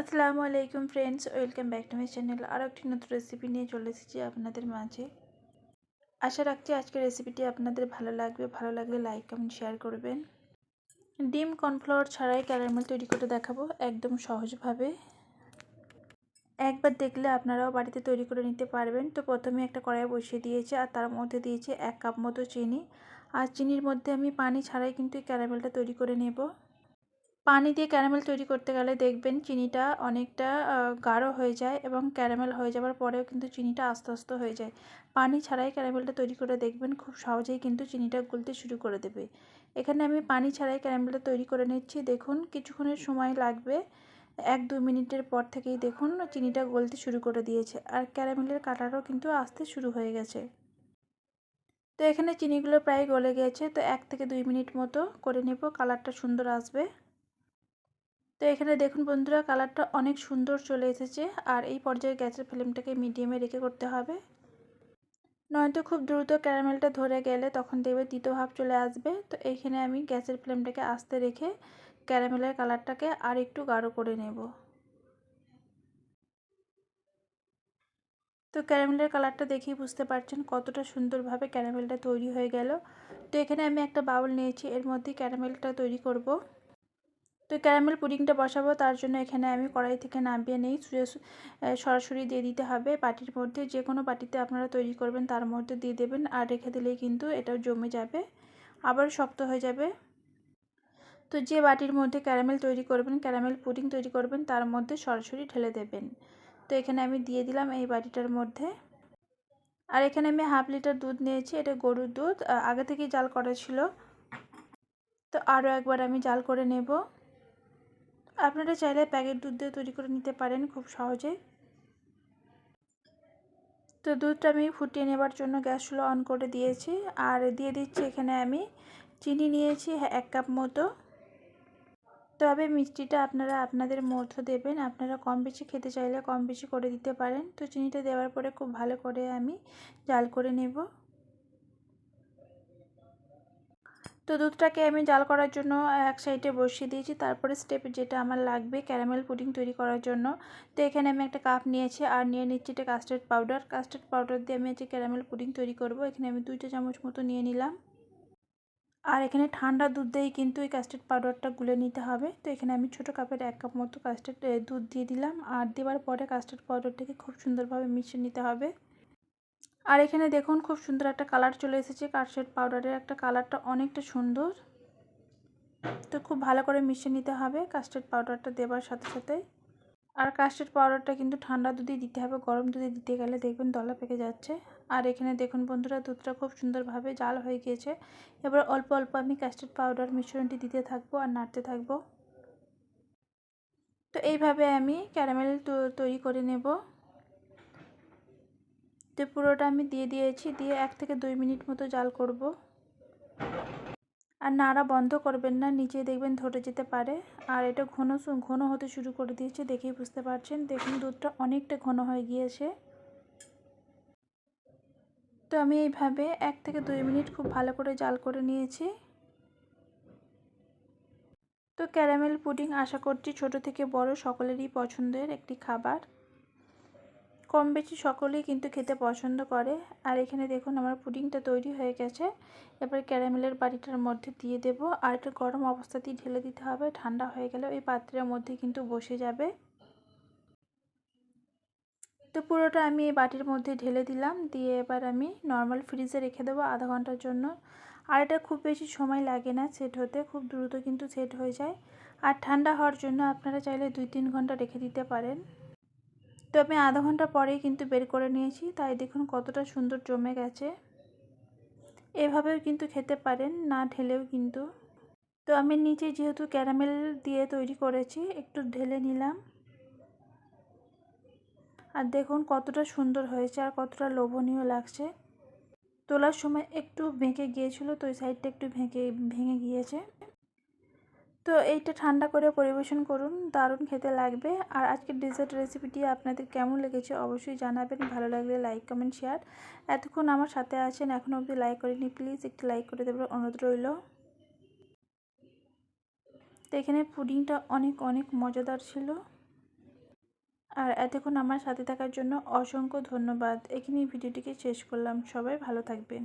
আসসালামু আলাইকুম friends welcome back to my channel আরও একটি নতুন রেসিপি নিয়ে চলে এসেছি আপনাদের মাঝে। আশা রাখছি আজকের রেসিপিটি আপনাদের ভালো লাগবে। ভালো লাগলে লাইক কমেন্ট শেয়ার করবেন। ডিম কর্নফ্লাওয়ার ছাড়াই ক্যারামেল তৈরি করে দেখাবো একদম সহজভাবে। একবার দেখলে আপনারাও বাড়িতে তৈরি করে নিতে পারবেন। তো প্রথমে একটা কড়াই বসিয়ে দিয়েছি আর তার মধ্যে দিয়েছি এক কাপ মতো চিনি। আর চিনির মধ্যে আমি পানি ছাড়াই কিন্তু ক্যারামেলটা তৈরি করে নেব। পানি দিয়ে ক্যারামেল তৈরি করতে গেলে দেখবেন চিনিটা অনেকটা গাঢ় হয়ে যায় এবং ক্যারামেল হয়ে যাওয়ার পরেও কিন্তু চিনিটা আস্তে আস্তে হয়ে যায়। পানি ছাড়াই ক্যারামেলটা তৈরি করে দেখবেন খুব সহজেই কিন্তু চিনিটা গলতে শুরু করে দেবে। এখানে আমি পানি ছাড়াই ক্যারামেলটা তৈরি করে নিচ্ছি। দেখুন কিছুক্ষণের সময় লাগবে। এক দু মিনিটের পর থেকেই দেখুন চিনিটা গলতে শুরু করে দিয়েছে আর ক্যারামেলের কালারও কিন্তু আসতে শুরু হয়ে গেছে। তো এখানে চিনিগুলো প্রায় গলে গেছে। তো এক থেকে দুই মিনিট মতো করে নেব। কালারটা সুন্দর আসবে। তো এখানে দেখুন বন্ধুরা, কালারটা অনেক সুন্দর চলে এসেছে। আর এই পর্যায়ে গ্যাসের ফ্লেমটাকে মিডিয়ামে রেখে করতে হবে। নয়তো খুব দ্রুত ক্যারামেলটা ধরে গেলে তখন দেখবে দ্বিতীয় ভাব চলে আসবে। তো এইখানে আমি গ্যাসের ফ্লেমটাকে আস্তে রেখে ক্যারামেলের কালারটাকে আর একটু গাঢ় করে নেব। তো ক্যারামেলের কালারটা দেখেই বুঝতে পারছেন কতটা সুন্দরভাবে ক্যারামেলটা তৈরি হয়ে গেল। তো এখানে আমি একটা বাউল নিয়েছি, এর মধ্যে ক্যারামেলটা তৈরি করব। তো ক্যারামেল পুডিংটা বসাবো, তার জন্য এখানে আমি কড়াই থেকে নামিয়ে নেই। সরাসরি দিয়ে দিতে হবে বাটির মধ্যে। যে কোনো বাটিতে আপনারা তৈরি করবেন তার মধ্যে দিয়ে দেবেন আর রেখে দিলেই কিন্তু এটাও জমে যাবে, আবার শক্ত হয়ে যাবে। তো যে বাটির মধ্যে ক্যারামেল তৈরি করবেন, ক্যারামেল পুডিং তৈরি করবেন, তার মধ্যে সরাসরি ঢেলে দেবেন। তো এখানে আমি দিয়ে দিলাম এই বাটিটার মধ্যে। আর এখানে আমি হাফ লিটার দুধ নিয়েছি, এটা গরুর দুধ। আগে থেকেই জাল করা ছিল। তো আরও একবার আমি জাল করে নেব। আপনারা চাইলে প্যাকেট দুধ দিয়ে তৈরি করে নিতে পারেন খুব সহজে। তো দুধটা আমি ফুটিয়ে নেবার জন্য গ্যাস চুলো অন করে দিয়েছি। আর দিয়ে দিচ্ছি এখানে আমি চিনি নিয়েছি এক কাপ মতো। তবে মিষ্টিটা আপনারা আপনাদের মধ্যে দেবেন, আপনারা কম বেশি খেতে চাইলে কম বেশি করে দিতে পারেন। তো চিনিটা দেওয়ার পরে খুব ভালো করে আমি জাল করে নেব। তো দুধটাকে আমি জাল করার জন্য এক সাইডে বসিয়ে দিয়েছি। তারপরে স্টেপ যেটা আমার লাগবে ক্যারামেল পুডিং তৈরি করার জন্য। তো এখানে আমি একটা কাপ নিয়েছি আর নিয়ে নিচ্ছি এটা কাস্টার্ড পাউডার কাস্টার্ড পাউডার দিয়ে আমি হচ্ছে ক্যারামেল পুডিং তৈরি করব, এখানে আমি দুইটা চামচ মতো নিয়ে নিলাম। আর এখানে ঠান্ডা দুধ দিয়েই কিন্তু এই কাস্টার্ড পাউডারটা গুলে নিতে হবে। তো এখানে আমি ছোটো কাপের এক কাপ মতো কাস্টার্ড দুধ দিয়ে দিলাম। আর দেওয়ার পরে কাস্টার্ড পাউডারটাকে খুব সুন্দরভাবে মিশিয়ে নিতে হবে। আর এখানে দেখুন খুব সুন্দর একটা কালার চলে এসেছে। কাস্টার্ড পাউডারের একটা কালারটা অনেকটা সুন্দর। তো খুব ভালো করে মিশিয়ে নিতে হবে কাস্টার্ড পাউডারটা দেওয়ার সাথে সাথে। আর কাস্টার্ড পাউডারটা কিন্তু ঠান্ডা দুধে দিতে হবে, গরম দুধে দিতে গেলে দেখবেন দলা পেকে যাচ্ছে। আর এখানে দেখুন বন্ধুরা, দুধটা খুব সুন্দরভাবে জাল হয়ে গিয়েছে। এবার অল্প অল্প আমি কাস্টার্ড পাউডার মিশ্রণটি দিতে থাকব আর নাড়তে থাকব। তো এইভাবে আমি ক্যারামেল তৈরি করে নেব। তো পুরোটা আমি দিয়ে দিয়েছি, দিয়ে এক থেকে দুই মিনিট মতো জাল করব। আর নাড়া বন্ধ করবেন না, নিচে দেখবেন ধরে যেতে পারে। আর এটা ঘন ঘন হতে শুরু করে দিয়েছে, দেখেই বুঝতে পারছেন। দেখুন দুধটা অনেকটা ঘন হয়ে গিয়েছে। তো আমি এইভাবে এক থেকে দুই মিনিট খুব ভালো করে জাল করে নিয়েছি। তো ক্যারামেল পুডিং আশা করছি ছোট থেকে বড় সকলেরই পছন্দের একটি খাবার। কম বেশি সকলেই কিন্তু খেতে পছন্দ করে। আর এখানে দেখুন আমার পুডিংটা তৈরি হয়ে গেছে। এবার ক্যারামেলের বাড়িটার মধ্যে দিয়ে দেব। আর এটা গরম অবস্থাতেই ঢেলে দিতে হবে। ঠান্ডা হয়ে গেলে ওই পাত্রের মধ্যে কিন্তু বসে যাবে। তো পুরোটা আমি এই বাটির মধ্যে ঢেলে দিলাম। দিয়ে এবার আমি নর্মাল ফ্রিজে রেখে দেবো আধা ঘণ্টার জন্য। আর এটা খুব বেশি সময় লাগে না সেট হতে। খুব দ্রুত কিন্তু সেট হয়ে যায়। আর ঠান্ডা হওয়ার জন্য আপনারা চাইলে দুই তিন ঘণ্টা রেখে দিতে পারেন। তো আমি আধা ঘণ্টা পরেই কিন্তু বের করে নিয়েছি। তাই দেখুন কতটা সুন্দর জমে গেছে। এভাবেও কিন্তু খেতে পারেন, না ঢেলেও কিন্তু। তো আমি নিচে যেহেতু ক্যারামেল দিয়ে তৈরি করেছি, একটু ঢেলে নিলাম। আর দেখুন কতটা সুন্দর হয়েছে আর কতটা লোভনীয় লাগছে। তোলার সময় একটু ভেঙে গিয়েছিল, তো ওই সাইডটা একটু ভেঙে ভেঙে গিয়েছে। তো এইটা ঠান্ডা করে পরিবেশন করুন, দারুণ খেতে লাগবে। আর আজকের ডেজার্ট রেসিপিটি আপনাদের কেমন লেগেছে অবশ্যই জানাবেন। ভালো লাগলে লাইক কমেন্ট শেয়ার এতক্ষণ আমার সাথে আছেন এখনও অবধি লাইক করিনি প্লিজ একটু লাইক করে দেবেন অনুরোধ রইল। তো এখানে পুডিংটা অনেক অনেক মজাদার ছিল। আর এতক্ষণ আমার সাথে থাকার জন্য অসংখ্য ধন্যবাদ। এখানেই ভিডিওটিকে শেষ করলাম। সবাই ভালো থাকবেন।